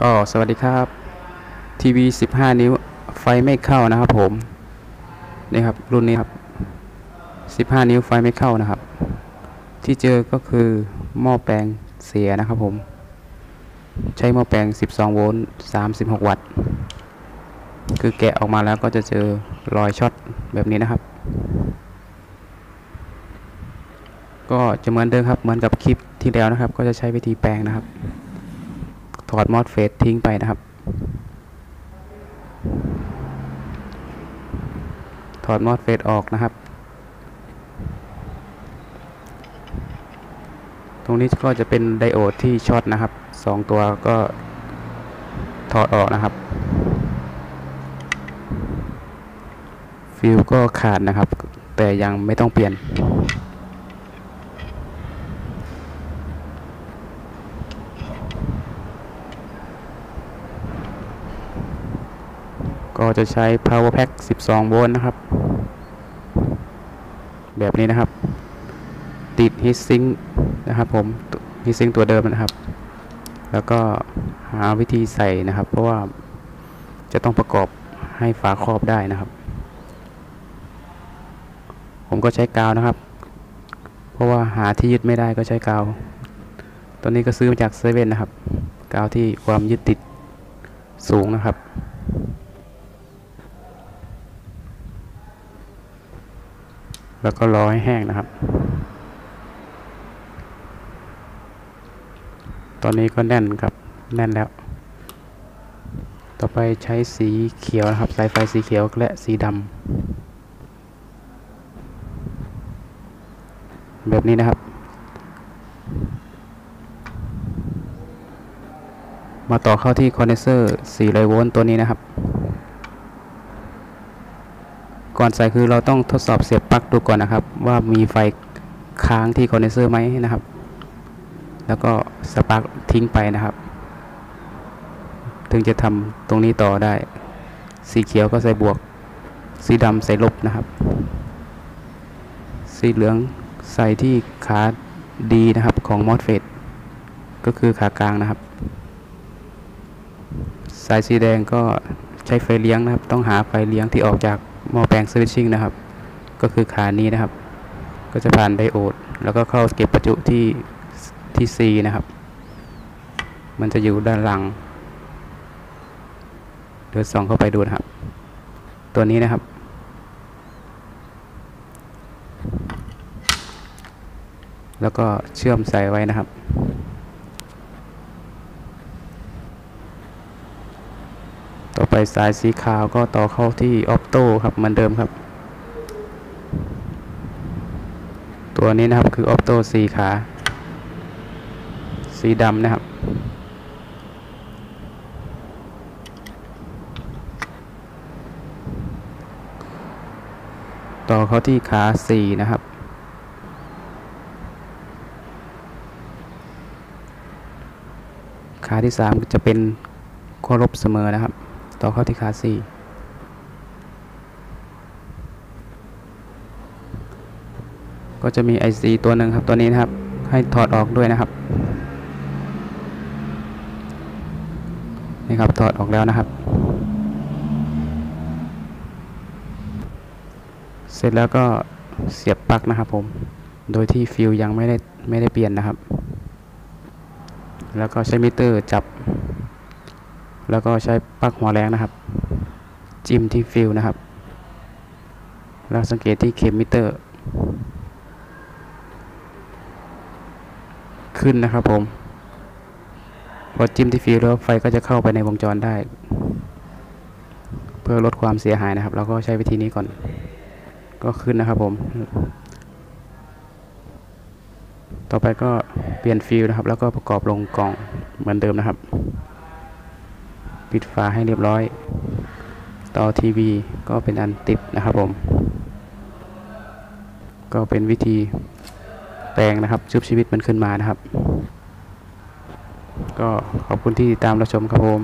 ก็สวัสดีครับ ทีวี 15 นิ้วไฟไม่เข้านะครับผมนี่ครับรุ่นนี้ครับ 15 นิ้วไฟไม่เข้านะครับ ที่เจอก็คือหม้อแปลงเสียนะครับผม ใช้หม้อแปลง 12 โวลต์36 วัตต์ คือแกะออกมาแล้วก็จะเจอรอยช็อตแบบนี้นะครับ ก็จะเหมือนเดิมครับเหมือนกับคลิปที่แล้วนะครับ ก็จะใช้วิธีแปลงนะครับ ถอดมอสเฟสทิ้งไปนะครับ ถอดมอสเฟสออกนะครับ ตรงนี้ก็จะเป็นไดโอดที่ช็อตนะครับสองตัวก็ถอดออกนะครับ ฟิวก็ขาดนะครับ แต่ยังไม่ต้องเปลี่ยน ก็จะใช้ power pack 12 โวลต์นะครับ แบบนี้นะครับ ติด heat sink นะครับผม heat sink ตัวเดิมนะครับ แล้วก็หาวิธีใส่นะครับ เพราะว่าจะต้องประกอบให้ฝาครอบได้นะครับ ผมก็ใช้กาวนะครับ เพราะว่าหาที่ยึดไม่ได้ก็ใช้กาว ตัวนี้ก็ซื้อมาจากเซเว่นนะครับ กาวที่ความยึดติดสูงนะครับ แล้วก็รอให้แห้งนะครับ ตอนนี้ก็แน่นครับแน่นแล้ว ต่อไปใช้สีเขียวนะครับ สายไฟสีเขียวและสีดำแบบนี้นะครับ มาต่อเข้าที่คอนเดนเซอร์400โวลต์ตัวนี้นะครับ ก่อนใส่คือเราต้องทดสอบเสียบปลั๊กดูก่อนนะครับ ว่ามีไฟค้างที่คอนเดนเซอร์ไหมนะครับ แล้วก็สปลั๊กทิ้งไปนะครับ ถึงจะทำตรงนี้ต่อได้ สีเขียวก็ใส่บวก สีดำใส่ลบนะครับ สีเหลืองใส่ที่ขาดีนะครับของมอสเฟตก็คือขากลางนะครับ สายสีแดงก็ใช้ไฟเลี้ยงนะครับ ต้องหาไฟเลี้ยงที่ออกจาก หม้อแปลงสวิตชิ่งนะครับ ก็คือขานี้นะครับ ก็จะผ่านไดโอด แล้วก็เข้าเก็บประจุที่ที่ C นะครับ มันจะอยู่ด้านหลังเดี๋ยวส่องเข้าไปดูนะครับ ตัวนี้นะครับ แล้วก็เชื่อมใส่ไว้นะครับ ต่อไปสายสีขาวก็ต่อเข้าที่ออปโต้ครับเหมือนเดิมครับ ตัวนี้นะครับคือออปโต้สีขา สีดำนะครับ ต่อเข้าที่ขาสี่นะครับ ขาที่สามจะเป็นขั้วลบเสมอนะครับ ต่อเข้าที่ขาสี่ก็จะมี IC ตัวหนึ่งครับตัวนี้นะครับ ให้ถอดออกด้วยนะครับ นี่ครับถอดออกแล้วนะครับ เสร็จแล้วก็เสียบปลั๊กนะครับผม โดยที่ฟิวยังไม่ได้ไม่ได้เปลี่ยนนะครับ แล้วก็ใช้มิเตอร์จับ แล้วก็ใช้ปลั๊กหัวแรงนะครับ จิ้มที่ฟิวนะครับ แล้วสังเกตที่เข็มมิเตอร์ ขึ้นนะครับผมพอจิ้มที่ฟิวแล้วไฟก็จะเข้าไปในวงจรได้ เพื่อลดความเสียหายนะครับ เราก็ใช้วิธีนี้ก่อน ก็ขึ้นนะครับผม ต่อไปก็เปลี่ยนฟิลนะครับ แล้วก็ประกอบลงกล่องเหมือนเดิมนะครับ ปิดฝาให้เรียบร้อย ต่อทีวีก็เป็นอันติดนะครับผม ก็เป็นวิธีแปลงนะครับชุบชีวิตมันขึ้นมานะครับ ก็ขอบคุณที่ติดตามรับชมครับผม